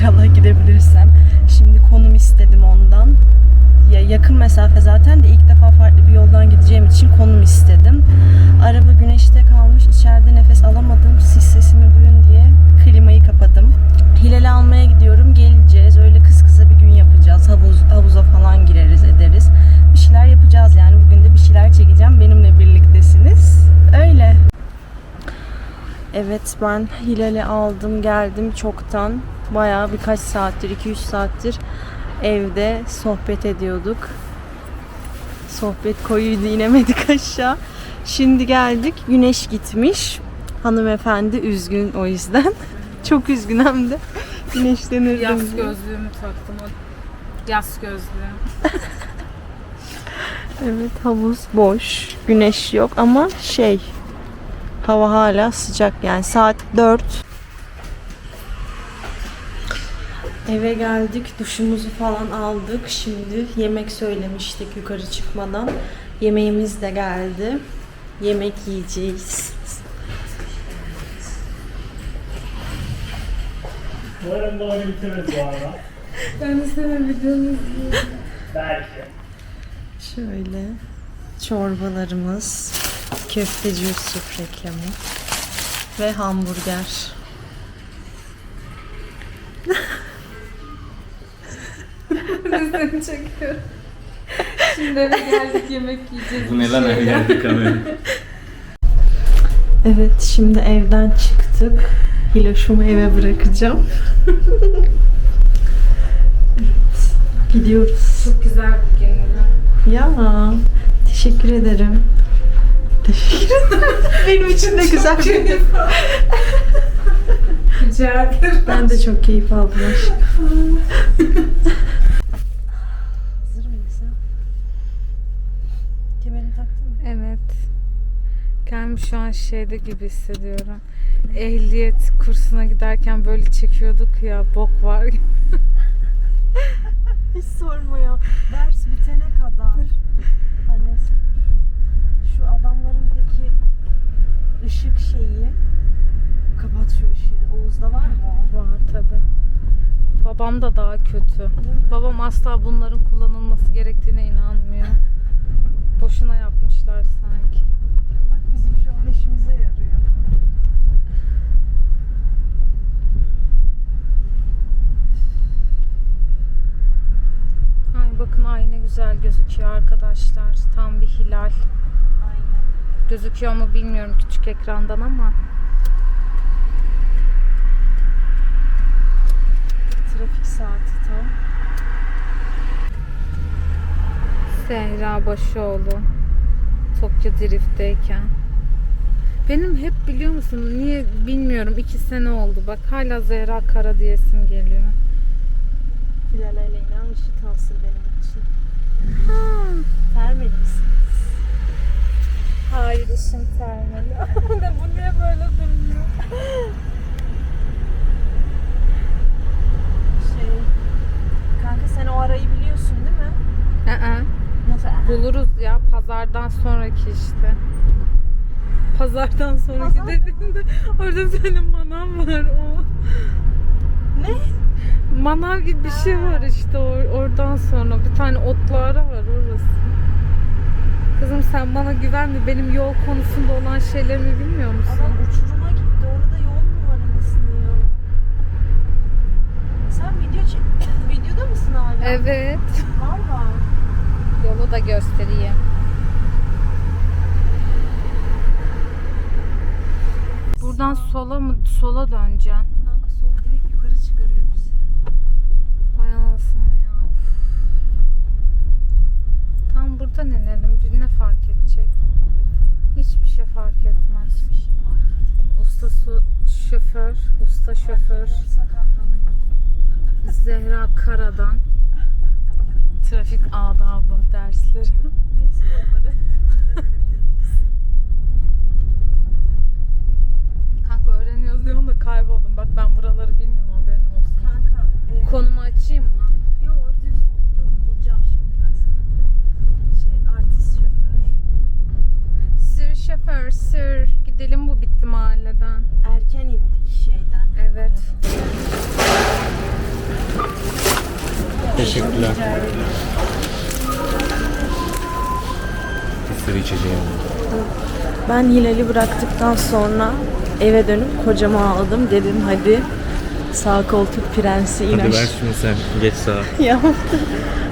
İnşallah gidebilirsem. Şimdi konum istedim ondan. Ya yakın mesafe zaten de ilk defa farklı bir yoldan gideceğim için konum istedim. Araba güneşte kalmış. içeride nefes alamadım. Siz sesimi duyun diye klimayı kapadım. Hilal'i almaya gidiyorum. Geleceğiz. Öyle kız kısa bir gün yapacağız. Havuz, havuza falan gireriz ederiz. Bir şeyler yapacağız yani. Bugün de bir şeyler çekeceğim. Benimle birliktesiniz. Öyle. Evet ben Hilal'i aldım geldim çoktan. Bayağı birkaç saattir 2-3 saattir evde sohbet ediyorduk. Sohbet koyuydu inemedik aşağı. Şimdi geldik güneş gitmiş. Hanımefendi üzgün o yüzden. Çok üzgün hem de. Güneşlenirdim. Yaz diye. gözlüğümü taktım. Yaz gözlüğü. Evet havuz boş. Güneş yok ama şey hava hala sıcak yani saat 4. Eve geldik, duşumuzu falan aldık. Şimdi yemek söylemiştik yukarı çıkmadan. Yemeğimiz de geldi. Yemek yiyeceğiz. Umarım bu oyunu bitiririz bu arada. Ben de senin videonu Belki. Şöyle çorbalarımız, köfteci Yusuf reklamı ve hamburger. Seni çekiyorum. Şimdi eve geldik yemek yiyeceğiz. Bu ne lan her yerde kamera? Evet, şimdi evden çıktık. Hiloş'umu eve bırakacağım. evet, gidiyoruz. Çok güzel bir gün. Ya, teşekkür ederim. Teşekkür ederim. Benim için de güzel bir Rica ederim. Ben de çok keyif aldım aşkım. Hazır mısın? Kemerini taktın mı? Evet. Kendimi şu an şeyde gibi hissediyorum. Ehliyet kursuna giderken böyle çekiyorduk ya bok var gibi. Hiç sorma ya. Ders bitene kadar. Ha, neyse. Şu adamların peki ışık şeyi kapat şu ışığı. Oğuz'da var mı? Var tabi. Babam da daha kötü. Babam asla bunların kullanılması gerektiğine inanmıyor. Boşuna yapmışlar sanki. Bak bizim şu an işimize yarıyor. Ay bakın ay ne güzel gözüküyor arkadaşlar. Tam bir hilal. Aynen. Gözüküyor mu bilmiyorum küçük ekrandan ama. Trafik saati tam. Zehra Başoğlu. Tokyo Drift'teyken. Benim hep biliyor musun niye bilmiyorum iki sene oldu bak hala Zehra Kara diyesim geliyor. Hilal Aleyna ışık alsın benim için. Termedi misiniz? Hayır işim termeli. Bu niye böyle durmuyor? Şey, kanka sen o arayı biliyorsun değil mi? Aa, Nasıl? buluruz ya pazardan sonraki işte. Pazardan sonraki Pazar- dediğimde orada senin manav var o. Ne? Manav gibi bir şey var işte or- oradan sonra. Bir tane otları var orası. Kızım sen bana güvenme. Benim yol konusunda olan şeylerimi bilmiyor musun? Adam uçuruma gitti. Orada yol mu var anasını ya? Sen video çek... Videoda mısın hala? Evet. Yolu da göstereyim. Buradan sola mı sola döneceksin? Kanka sol direkt yukarı çıkarıyor bizi. Vay anasını ya. Tam buradan inelim. Bir ne fark edecek? Hiçbir şey fark etmez. Bir şey fark etmiyor. Usta su şoför, usta şoför. Zehra Kara'dan trafik adabı dersleri. Neyse onları. Kanka öğreniyoruz diyorum da kayboldum. Bak ben buraları bilmiyorum haberin olsun. Kanka. E, Konumu açayım mı? Yo düz. Dur bulacağım şimdi ben sana. Şey artist şoför. Sür şoför sür. Gidelim bu bitti mahalleden. Erken indik şeyden. Evet. Teşekkürler. Bir sürü içeceğim. Ben Hilal'i bıraktıktan sonra eve dönüp kocama aldım. Dedim hadi sağ koltuk prensi in Hadi ver aşağı. şunu sen geç sağa. Ya.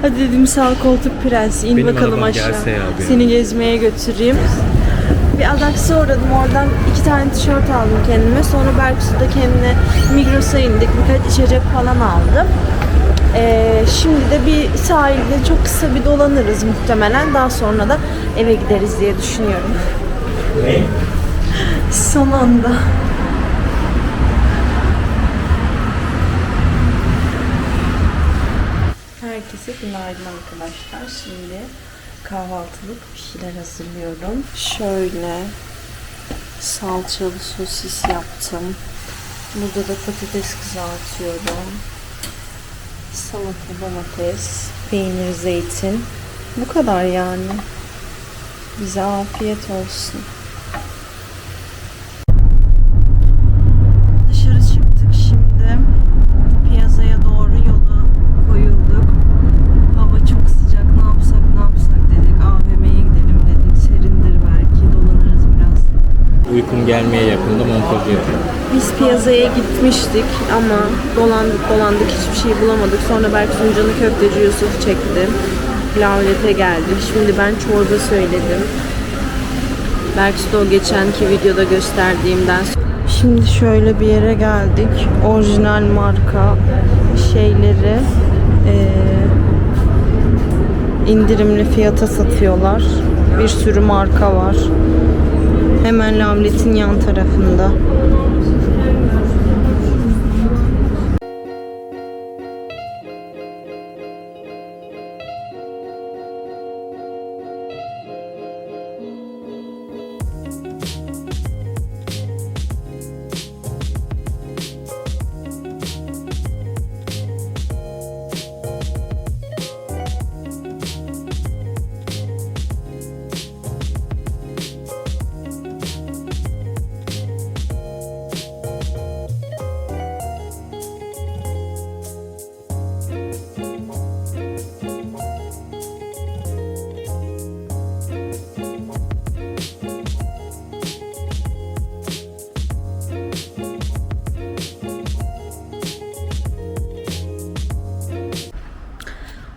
Hadi dedim sağ koltuk prensi in Benim bakalım arabam aşağı. gelse ya bir Seni gezmeye götüreyim. Bir Adax'a uğradım oradan iki tane tişört aldım kendime. Sonra Berksu'da kendine Migros'a indik. Birkaç içecek falan aldım. Ee, şimdi de bir sahilde çok kısa bir dolanırız muhtemelen. Daha sonra da eve gideriz diye düşünüyorum. Ne? Son anda. Herkese günaydın arkadaşlar. Şimdi kahvaltılık bir şeyler hazırlıyorum. Şöyle salçalı sosis yaptım. Burada da patates kızartıyorum. Salata, domates, peynir, zeytin. Bu kadar yani. Bize afiyet olsun. Dışarı çıktık şimdi. Piyazaya doğru yola koyulduk. Hava çok sıcak. Ne yapsak ne yapsak dedik. AVM'ye gidelim dedik. Serindir belki. Dolanırız biraz. Uykum gelmeye yakında montajı yapıyorum. Biz piyazaya gitmiştik ama dolandık dolandık hiçbir şey bulamadık. Sonra Berk Suncan'ı köfteci Yusuf çekti. Lavlete geldik. Şimdi ben çorba söyledim. Berksu da o geçenki videoda gösterdiğimden Şimdi şöyle bir yere geldik. Orijinal marka şeyleri eee, indirimli fiyata satıyorlar. Bir sürü marka var. Hemen lavletin yan tarafında.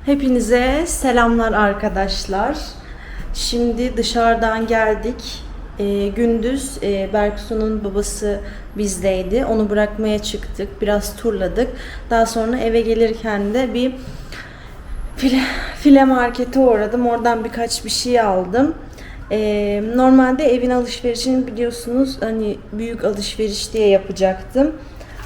Hepinize selamlar arkadaşlar. Şimdi dışarıdan geldik. Ee, gündüz e, Berksu'nun babası bizdeydi. Onu bırakmaya çıktık. Biraz turladık. Daha sonra eve gelirken de bir file, file markete uğradım. Oradan birkaç bir şey aldım. Ee, normalde evin alışverişini biliyorsunuz hani büyük alışveriş diye yapacaktım.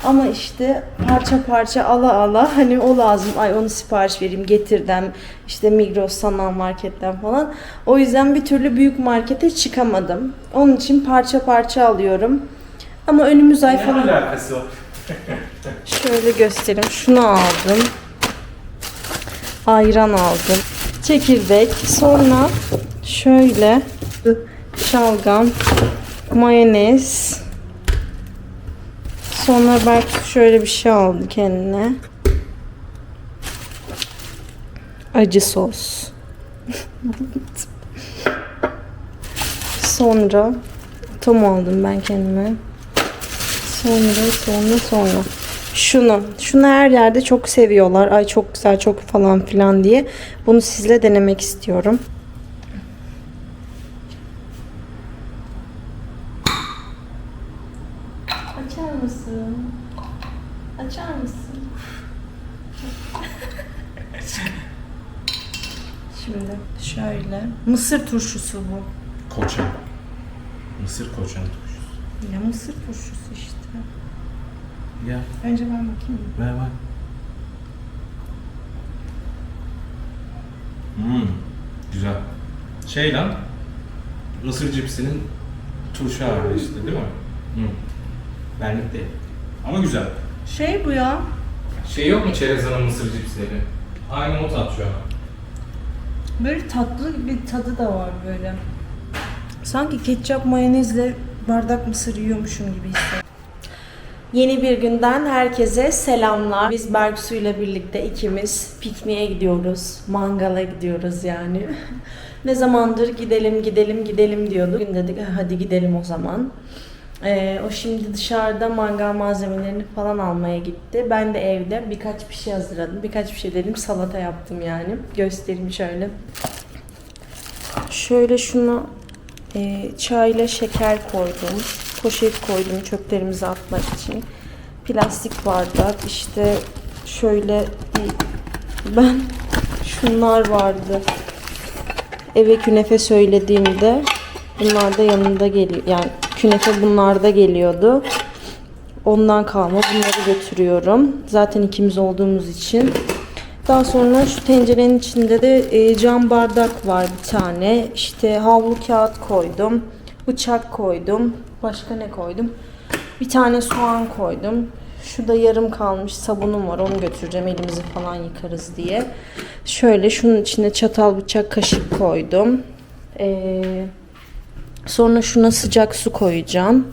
Ama işte parça parça ala ala hani o lazım. Ay onu sipariş vereyim getirdim. İşte Migros, sanal marketten falan. O yüzden bir türlü büyük markete çıkamadım. Onun için parça parça alıyorum. Ama önümüz ay falan. alakası var? Şöyle göstereyim. Şunu aldım. Ayran aldım. Çekirdek. Sonra şöyle şalgam, mayonez. Sonra belki şöyle bir şey aldı kendine. Acı sos. Sonra tom aldım ben kendime. Sonra sonra sonra. Şunu. Şunu her yerde çok seviyorlar. Ay çok güzel çok falan filan diye. Bunu sizle denemek istiyorum. Açar mısın? Açar mısın? Şimdi şöyle. Mısır turşusu bu. Koçan. Mısır koçan turşusu. Ya mısır turşusu işte. Ya Önce ben bakayım. ver bak. Hmm, güzel. Şey lan, mısır cipsinin turşu hali işte değil mi? Hmm. Benlik değil. Ama güzel. Şey bu ya. Şey yok mu Çerezan'ın mısır cipsleri? Aynı o tat şu an. Böyle tatlı bir tadı da var böyle. Sanki ketçap mayonezle bardak mısır yiyormuşum gibi hissediyorum. Yeni bir günden herkese selamlar. Biz Berksu ile birlikte ikimiz pikniğe gidiyoruz. Mangala gidiyoruz yani. ne zamandır gidelim gidelim gidelim diyordu. Bugün dedik "Ha, hadi gidelim o zaman. Ee, o şimdi dışarıda mangal malzemelerini falan almaya gitti. Ben de evde birkaç bir şey hazırladım. Birkaç bir şey dedim salata yaptım yani. Göstereyim şöyle. Şöyle şunu e, çayla şeker koydum. Poşet koydum çöplerimizi atmak için. Plastik bardak işte şöyle ben şunlar vardı. Eve künefe söylediğimde bunlar da yanında geliyor. Yani künefe bunlarda geliyordu. Ondan kalma bunları götürüyorum. Zaten ikimiz olduğumuz için. Daha sonra şu tencerenin içinde de e, cam bardak var bir tane. İşte havlu kağıt koydum. Bıçak koydum. Başka ne koydum? Bir tane soğan koydum. Şurada yarım kalmış sabunum var. Onu götüreceğim. Elimizi falan yıkarız diye. Şöyle şunun içine çatal, bıçak, kaşık koydum. Ee, sonra şuna sıcak su koyacağım.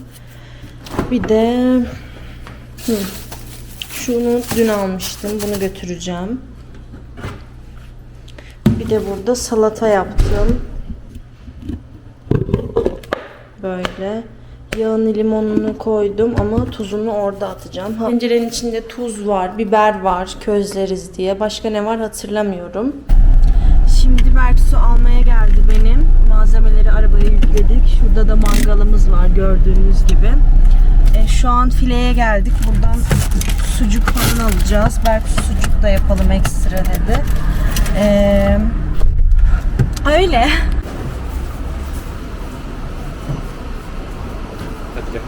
Bir de hı, şunu dün almıştım. Bunu götüreceğim. Bir de burada salata yaptım. Böyle. Yağını limonunu koydum ama tuzunu orada atacağım. Tencerenin içinde tuz var, biber var, közleriz diye. Başka ne var hatırlamıyorum. Şimdi Berksu almaya geldi. Malzemeleri arabaya yükledik. Şurada da mangalımız var gördüğünüz gibi. E, şu an fileye geldik. Buradan sucuk falan alacağız. Berksu sucuk da yapalım ekstra dedi. E, öyle. Hadi gel.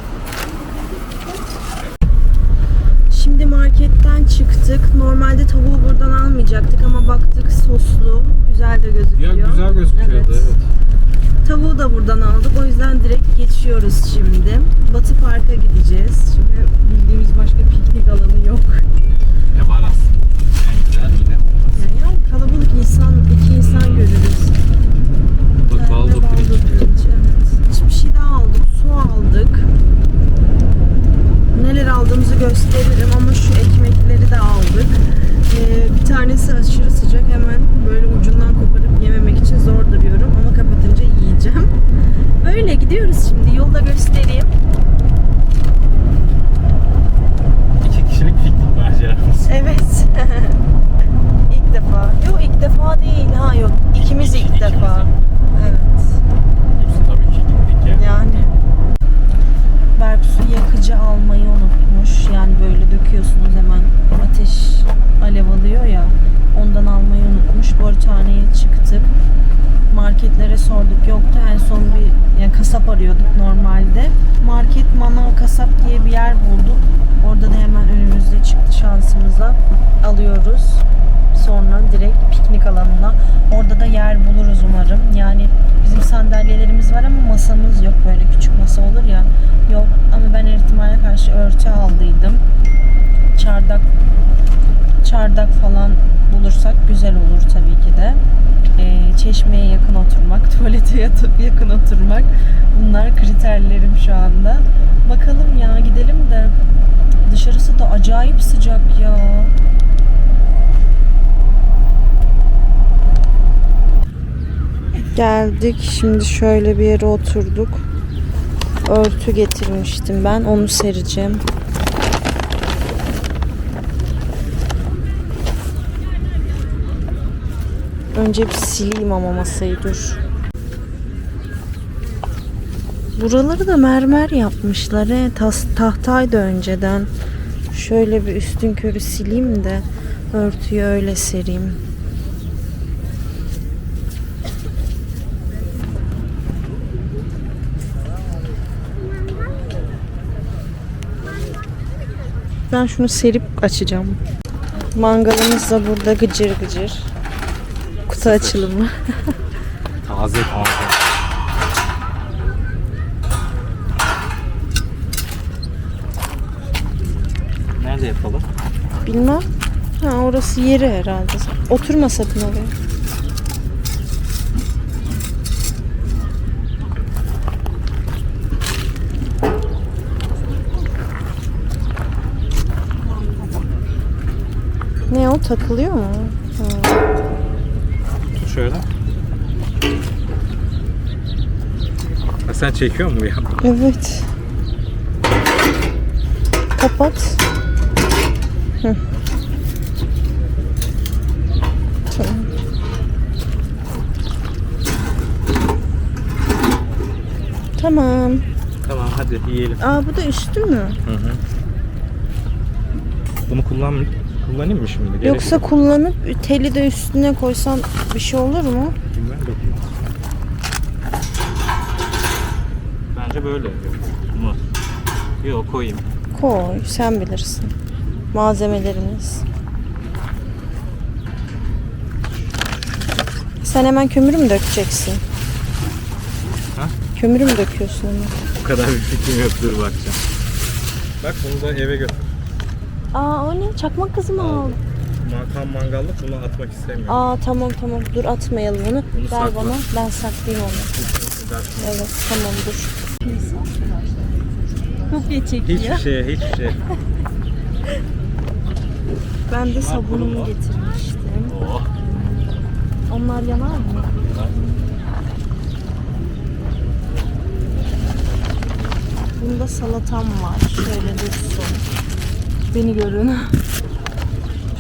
Şimdi marketten çıktık. Normalde tavuğu buradan almayacaktık ama baktık soslu. Güzel de gözüküyor. Ya güzel gözüküyordu Evet. evet. Tavuğu da buradan aldık. O yüzden direkt geçiyoruz şimdi. Batı Park'a gideceğiz. Çünkü bildiğimiz başka piknik alanı yok. Ne var aslında? En güzel yine. Yani, yani kalabalık insan, iki insan görürüz. Pembe baldo pirinç. evet. Hiçbir şey daha aldık. Su aldık. Neler aldığımızı gösteririm ama şu ekmekleri de aldık. Ee, bir tanesi aşırı sıcak hemen böyle ucundan koparıp yememek için zor duruyorum ama kapatınca yiyeceğim. Böyle gidiyoruz şimdi yolda göstereyim. İki kişilik piknik maceramız. Evet. ilk defa. Yok ilk defa değil. Ha yok. İkimiz ilk İkimiz defa. de. Evet. Biz tabii ki gittik ya. Yani Berksu yakıcı almayı unutmuş. Yani böyle döküyorsunuz hemen ateş alev alıyor ya. Ondan almayı unutmuş. Borçhaneye çıktık. Marketlere sorduk yoktu. En son bir yani kasap arıyorduk normalde. Market manav kasap diye bir yer bulduk. Orada da hemen önümüzde çıktı şansımıza. Alıyoruz. Sonra direkt piknik alanına. Orada da yer buluruz umarım. Yani bizim sandalyelerimiz var ama masamız yok. Böyle küçük masa olur ya. Yok ama ben her ihtimale karşı örtü aldıydım. Çardak çardak falan bulursak güzel olur tabii ki de. Ee, çeşmeye yakın oturmak, tuvalete yakın oturmak. Bunlar kriterlerim şu anda. Bakalım ya gidelim de dışarısı da acayip sıcak ya. Geldik. Şimdi şöyle bir yere oturduk. Örtü getirmiştim ben. Onu sereceğim. Önce bir sileyim ama masayı dur. Buraları da mermer yapmışlar. He. Tas, tahtaydı önceden. Şöyle bir üstün körü sileyim de örtüyü öyle sereyim. Ben şunu serip açacağım. Mangalımız da burada gıcır gıcır kutu açılımı. taze taze. Nerede yapalım? Bilmem. Ha, orası yeri herhalde. Oturma satın alıyor. Ne o takılıyor mu? Şöyle. Ha, sen çekiyor mu ya? Evet. Kapat. Hı. Tamam. Tamam. Tamam hadi yiyelim. Aa bu da üstü mü? Hı hı. Bunu kullan kullanayım mı şimdi? Gerek Yoksa yok. kullanıp teli de üstüne koysan bir şey olur mu? Bilmem bakayım. Bence böyle. Mu? Yok koyayım. Koy, sen bilirsin. Malzemelerimiz. Sen hemen kömürü mü dökeceksin? Ha? Kömürü mü döküyorsun hemen? Bu kadar bir fikrim yok dur bakacağım. Bak bunu da eve götür. Aa o ne? Çakmak kızı mı Al. aldın? Tam mangallık bunu atmak istemiyorum. Aa tamam tamam dur atmayalım onu. Bunu Ver sakla. bana ben saklayayım onu. Evet tamam dur. Kopya çekiyor. Hiçbir şey, hiçbir şey. Ben de sabunumu getirmiştim. Oh. Onlar yanar mı? Bunda salatam var. Şöyle dursun. Beni görün.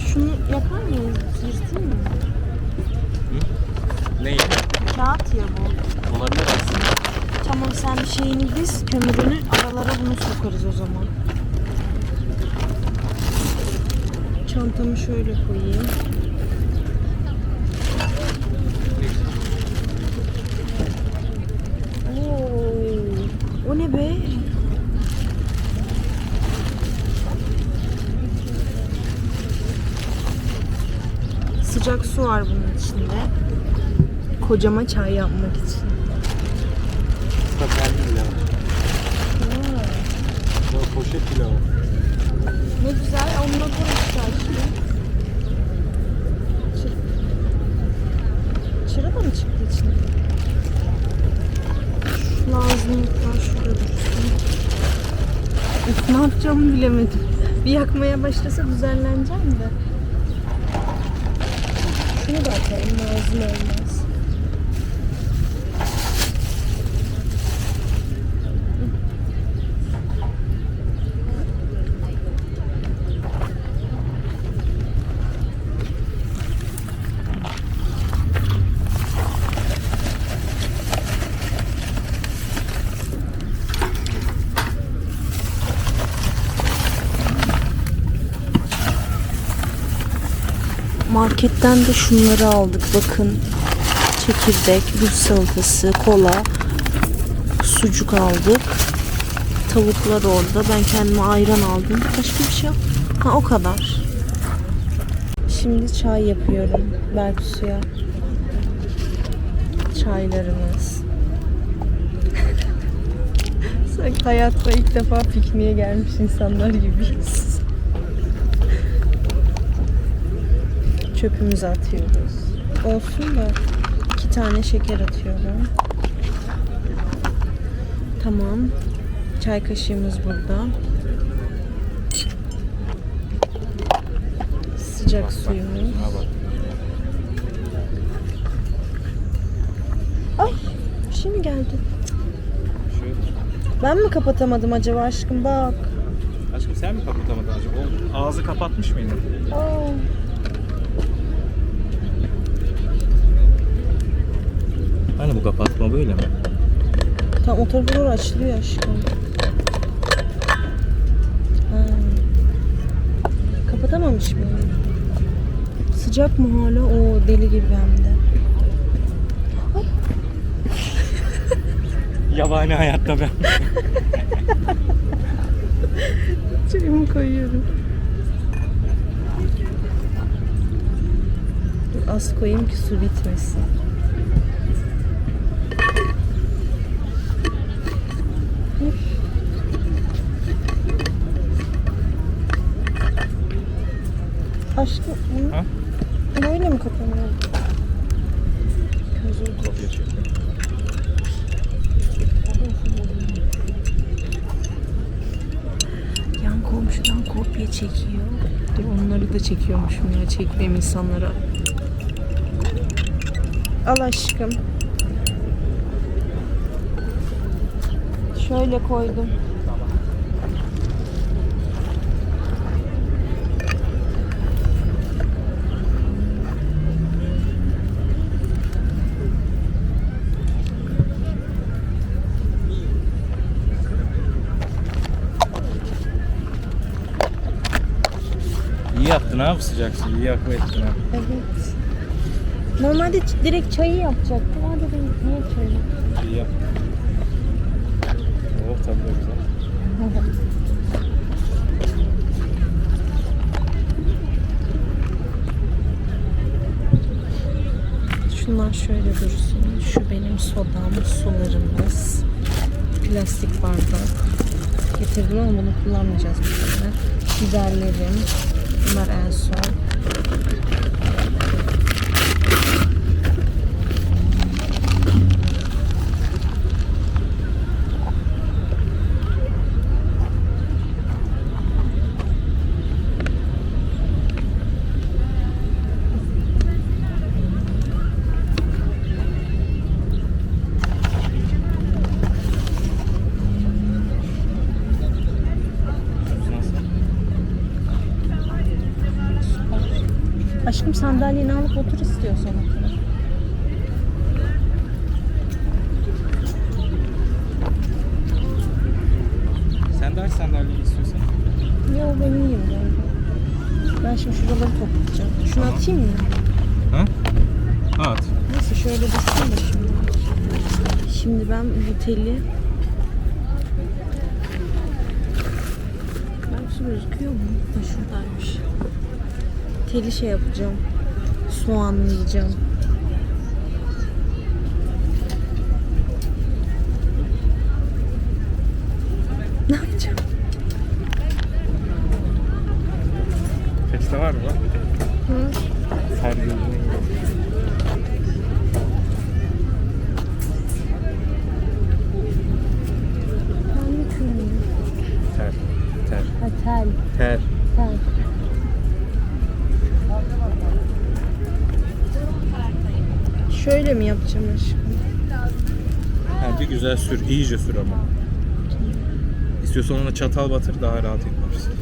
Şunu yapar mıyız? Yırtayım mı? Neyi? Kağıt ya bu. Olabilir aslında. Tamam sen şeyini diz, kömürünü aralara bunu sokarız o zaman. Çantamı şöyle koyayım. Oo, o ne be? Sıcak su var bunun içinde. Kocama çay yapmak için. Islak pilav. Bu poşet pilavı. Ne güzel, onunla konuşacağız şimdi. Çır... Çıra da mı çıktı içine? Şu ağzını şurada dursun. Ne yapacağımı bilemedim. Bir yakmaya başlasa düzenleneceğim de. Da atalım, lazım olmaz. Marketten de şunları aldık bakın. Çekirdek, Rus salatası, kola, sucuk aldık. Tavuklar orada. Ben kendime ayran aldım. Başka bir şey yok. Ha o kadar. Şimdi çay yapıyorum Berksu'ya. Çaylarımız. Sanki hayatta ilk defa pikniğe gelmiş insanlar gibiyiz. Çöpümüzü atıyoruz. Olsun da iki tane şeker atıyorum. Tamam. Çay kaşığımız burada. Sıcak suyumuz. Ay bir şey mi geldi? Şöyle. Ben mi kapatamadım acaba aşkım bak. Aşkım sen mi kapatamadın acaba? Ağzı kapatmış mıydın? Aa. Hani bu kapatma böyle mi? Tam o tarafa doğru açılıyor aşkım. Ha. Kapatamamış mı? Sıcak mı hala? O deli gibi hem de. Yabani hayatta ben. Çayımı koyuyorum. Dur, Az koyayım ki su bitmesin. Aşkım bunu Ha? böyle mi kapanıyor? Gözüm Kopya çekiyor. Yan komşudan kopya çekiyor. Dur onları da çekiyormuşum ya çekmeyeyim insanlara. Al aşkım. Şöyle koydum. Yaptın abi sıcak suyu. İyi akıl ettin ha. Evet. Normalde ç- direkt çayı yapacaktım. Ama dedim niye çayı? İyi yaptın. Oh tabii de güzel. Şunlar şöyle dursun. Şu benim sodam, sularımız. Plastik bardak. Getirdim ama bunu kullanmayacağız bu sefer. Biberlerim. Bunlar en. Aşkım sandalyeni alıp otur istiyorsan otur. Sen de aç sandalyeyi istiyorsan. Yok ben iyiyim böyle. Ben şimdi şuraları toplayacağım. Şunu atayım mı? Ha? At. Neyse şöyle dursun da şimdi. Şimdi ben bu teli... Ben su gözüküyor mu? Ha şuradaymış. Teli şey yapacağım. Soğanlayacağım. Ne yapacağım? Peçete var mı lan? Hı? Her gözüne Ben mi kırmızı? Ter. Ter. Ha tel. Ter. Tel. Şöyle mi yapacağım aşkım? Ha, bir güzel sür. iyice sür ama. İstiyorsan ona çatal batır daha rahat yaparsın.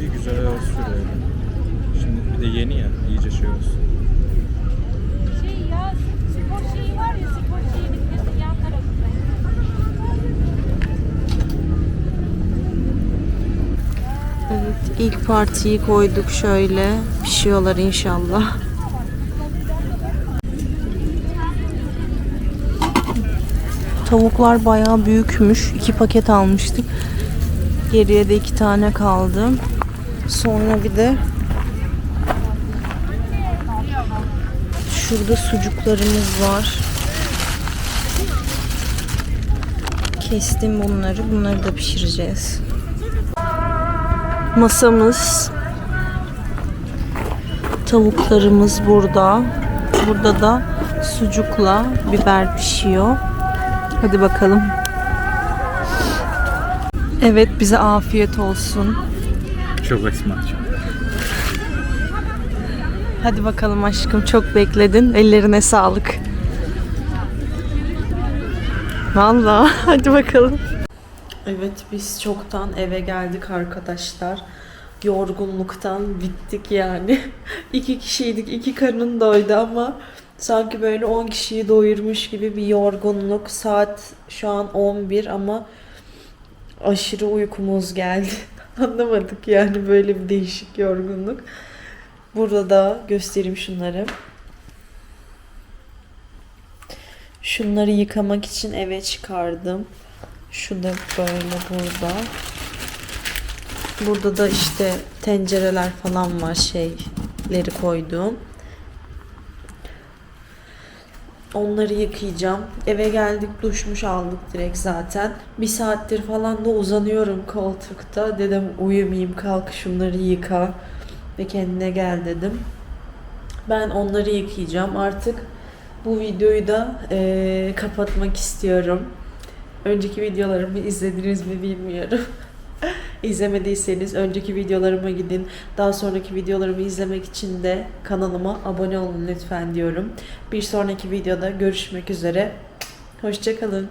Bir güzel sür öyle. Şimdi bir de yeni ya. iyice şey olsun. Şey ya spor şeyi var ya spor şeyi bitmesi yan tarafında. Evet, ilk partiyi koyduk şöyle. Pişiyorlar inşallah. Tavuklar bayağı büyükmüş. İki paket almıştık. Geriye de iki tane kaldı. Sonra bir de şurada sucuklarımız var. Kestim bunları. Bunları da pişireceğiz. Masamız. Tavuklarımız burada. Burada da sucukla biber pişiyor. Hadi bakalım. Evet bize afiyet olsun. Çok esmer. Hadi bakalım aşkım çok bekledin. Ellerine sağlık. Vallahi hadi bakalım. Evet biz çoktan eve geldik arkadaşlar. Yorgunluktan bittik yani. iki kişiydik, iki karın doydu ama sanki böyle 10 kişiyi doyurmuş gibi bir yorgunluk. Saat şu an 11 ama aşırı uykumuz geldi. Anlamadık yani böyle bir değişik yorgunluk. Burada da göstereyim şunları. Şunları yıkamak için eve çıkardım. Şu da böyle burada. Burada da işte tencereler falan var şeyleri koydum. Onları yıkayacağım. Eve geldik duşmuş aldık direkt zaten. Bir saattir falan da uzanıyorum koltukta. Dedim uyumayayım kalk şunları yıka ve kendine gel dedim. Ben onları yıkayacağım. Artık bu videoyu da eee, kapatmak istiyorum. Önceki videolarımı izlediniz mi bilmiyorum. İzlemediyseniz önceki videolarıma gidin. Daha sonraki videolarımı izlemek için de kanalıma abone olun lütfen diyorum. Bir sonraki videoda görüşmek üzere. Hoşçakalın.